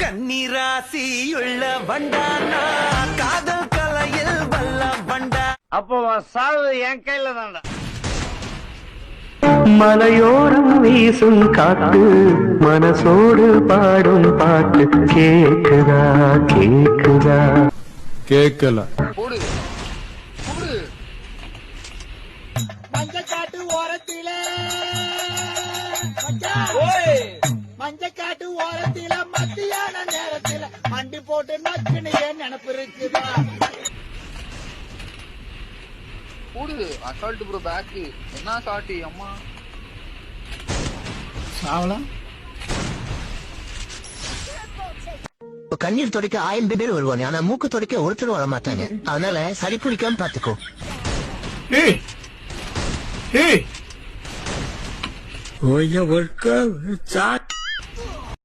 கன்னிராசியுள்ள வண்டானா? காதல் கலையில் வல்ல வண்டா. அப்போ சாவு என் கையில தான்டா. மலையோரம் வீசும் காத்து மனசோடு பாடும் பாட்டு கேக்குதா கேக்குதா? கேட்கல மஞ்சக்காட்டு ஓரத்தில. மஞ்சக்காட்டு ஓரத்தில மண்டி போட்டு நக்குன்னு ஏன் நினப்பு இருக்குதா? போடு அசால்ட் ப்ரோ பேக்கு என்ன சாட்டி அம்மா? கண்ணீர் துடைக்க ஆயிரம் பேர் வருவாங்க ஆனா மூக்கு துடைக்க ஒருத்தர் வர மாட்டாங்க அதனால சளி பிடிக்காம பாத்துக்கோ. ஏய்! ஏய்! ஒரு